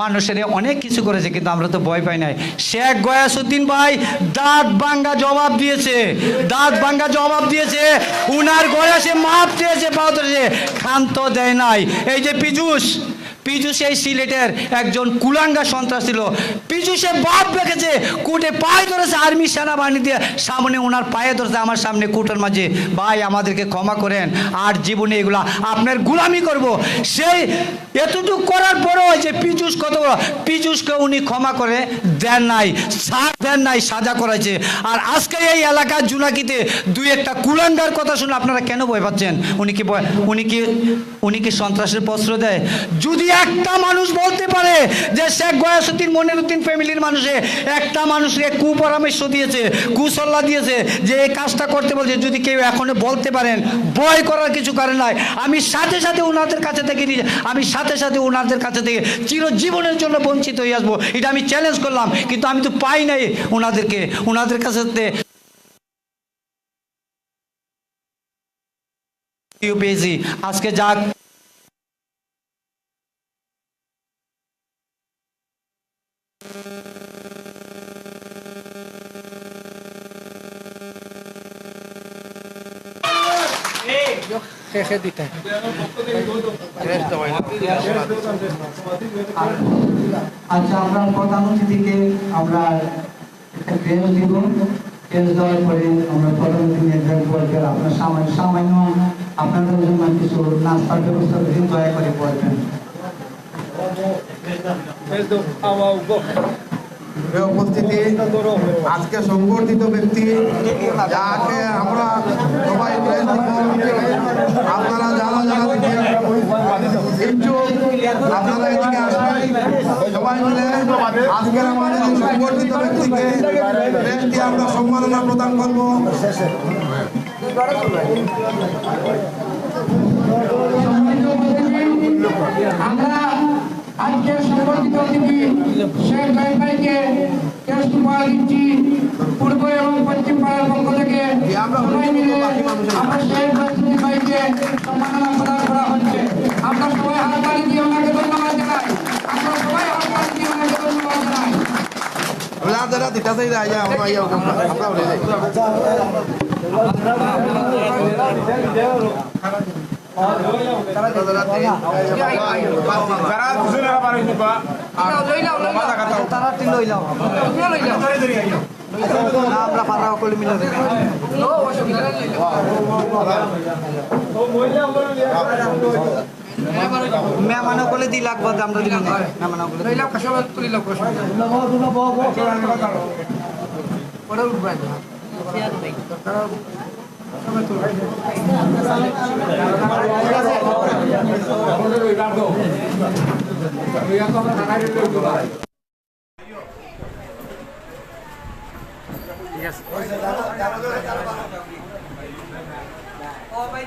মানুষের অনেক কিছু করেছে, কিন্তু আমরা তো ভয় পাই নাই। শেখ গয়াসুদ্দিন ভাই দাঁত ভাঙ্গা জবাব দিয়েছে, দাঁত ভাঙ্গা জবাব দিয়েছে, উনার গয়াসে মাপ দিয়েছে পা খান্ত দেয় নাই। এই যে পীযুষ এই সিলেটের একজন কুলাঙ্গা সন্ত্রাস ছিল। পীযুষে বাপ রেখেছে, কোর্টে পায়ে ধরেছে আর্মি সেনাবাহিনী দিয়ে। সামনে ওনার পায়ে ধরেছে আমার সামনে কোর্টের মাঝে। ভাই, আমাদেরকে ক্ষমা করেন, আর জীবনে এগুলা আপনার গুলামি করব। সেই এতটুকু করার পরেও যে পীযুষ কত বড় উনি ক্ষমা করে দেন নাই সাজ দেন নাই, সাজা করেছে আর আজকে এই এলাকার জুনাকিতে দুই একটা কুলাঙ্গার কথা শুনে আপনারা কেন ভয় পাচ্ছেন? উনি কি উনি কি উনি কি সন্ত্রাসের প্রশ্র দেয়? যদি একটা মানুষ বলতে পারে যে শেখ গয়াসুদ্দিন, মনিরুদ্দিন ফ্যামিলির মানুষে একটা মানুষকে কুপরামর্শ দিয়েছে, কুসল্লা দিয়েছে, যে এই কাজটা করতে বলছে। যদি কেউ এখনও বলতে পারেন, ভয় করার কিছু কারণ নাই। আমি সাথে সাথে ওনাদের কাছে থেকে নিয়ে আমি সাথে সাথে ওনাদের কাছে থেকে চিরজীবনের জন্য বঞ্চিত হয়ে আসব। এটা আমি চ্যালেঞ্জ করলাম, কিন্তু আমি তো পাই নাই ওনাদেরকে। ওনাদের কাছে পেয়েছি। আজকে যা আচ্ছা অতিথিকে আমরা দিব। দেওয়ার পরে আমরা নির্ধারণ করবেন আপনার সামান্য সামান্য আপনাদের জন্য কিছু নাস্তার ব্যবস্থা দিন, দয়া করে করবেন উপস্থিতি, আজকে সংগঠিত ব্যক্তি যাকে আমরা সবাই মিলে আপনারা যারা যারা দিকে ইচ্ছুক আপনারা এদিকে আসবেন সবাই মিলে আজকের আমাদের এই সংগঠিত ব্যক্তিকে ব্যক্তি আমরা সম্মাননা প্রদান করব। আমরা আজকে সংগঠিত অতিথি শেখ ভাই ভাইকে টেস্ট উপহার দিচ্ছি। পূর্ব এবং পশ্চিম পাড়ার পক্ষ থেকে সবাই মিলে আমরা শেখ ভাই ভাইকে সম্মাননা প্রদান যারা দিতে চাই যায় আমরা ইয়ে আমরা বলে যাই। যারা দুজনে আবার হইতে বা তারা তিন লইলাম না আমরা পাড়া সকলে মিলে দেবো মেহমান সকলে দি লাগবো। আমরা দিলাম মেহমান সকলে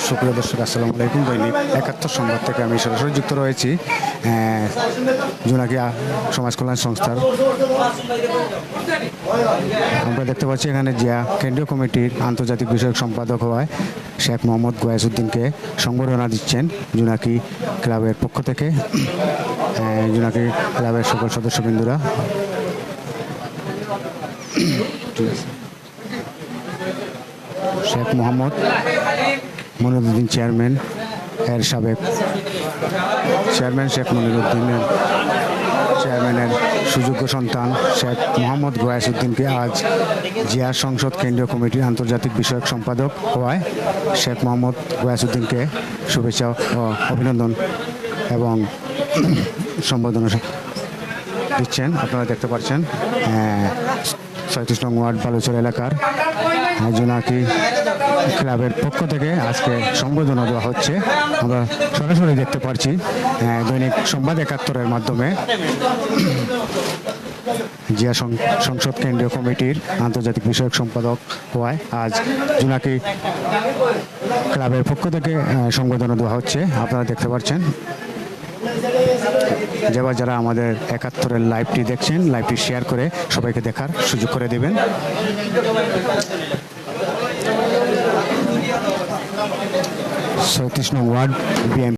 সুপ্রিয় দর্শক আসসালামু আলাইকুম দৈনিক একাত্তর সংবাদ থেকে আমি সরাসরি যুক্ত রয়েছি আহ, জোনাকি সমাজ কল্যাণ সংস্থার আমরা দেখতে পাচ্ছি এখানে জিয়া কেন্দ্রীয় কমিটির আন্তর্জাতিক বিষয়ক সম্পাদক হওয়ায় শেখ মোহাম্মদ গয়াসুদ্দিনকে সংবর্ধনা দিচ্ছেন জোনাকি ক্লাবের পক্ষ থেকে জোনাকি ক্লাবের সকল সদস্যবৃন্দুরা। শেখ মোহাম্মদ মনিরুদ্দিন চেয়ারম্যান, এর সাবেক চেয়ারম্যান শেখ মনিরুদ্দিনের চেয়ারম্যানের সুযোগ্য সন্তান শেখ মোহাম্মদ গয়াসুদ্দিনকে আজ জিয়া সংসদ কেন্দ্রীয় কমিটির আন্তর্জাতিক বিষয়ক সম্পাদক হওয়ায় শেখ মোহাম্মদ গয়াসুদ্দিনকে শুভেচ্ছা ও অভিনন্দন এবং সম্বোধনা দিচ্ছেন। আপনারা দেখতে পাচ্ছেন ছয়ত্রিশ নং ওয়ার্ড বালুচর এলাকার জোনাকি ক্লাবের পক্ষ থেকে আজকে সম্বোধনা দেওয়া হচ্ছে। আমরা সরাসরি দেখতে পারছি দৈনিক সংবাদ একাত্তরের মাধ্যমে। জিয়া সংসদ কেন্দ্রীয় কমিটির আন্তর্জাতিক বিষয়ক সম্পাদক হওয়ায় আজ জোনাকি ক্লাবের পক্ষ থেকে সম্বোধনা দেওয়া হচ্ছে। আপনারা দেখতে পাচ্ছেন যারা যারা আমাদের একাত্তরের লাইভটি দেখছেন, লাইভটি শেয়ার করে সবাইকে দেখার সুযোগ করে দেবেন। ছয়ত্রিশ নং ওয়ার্ড বিএনপি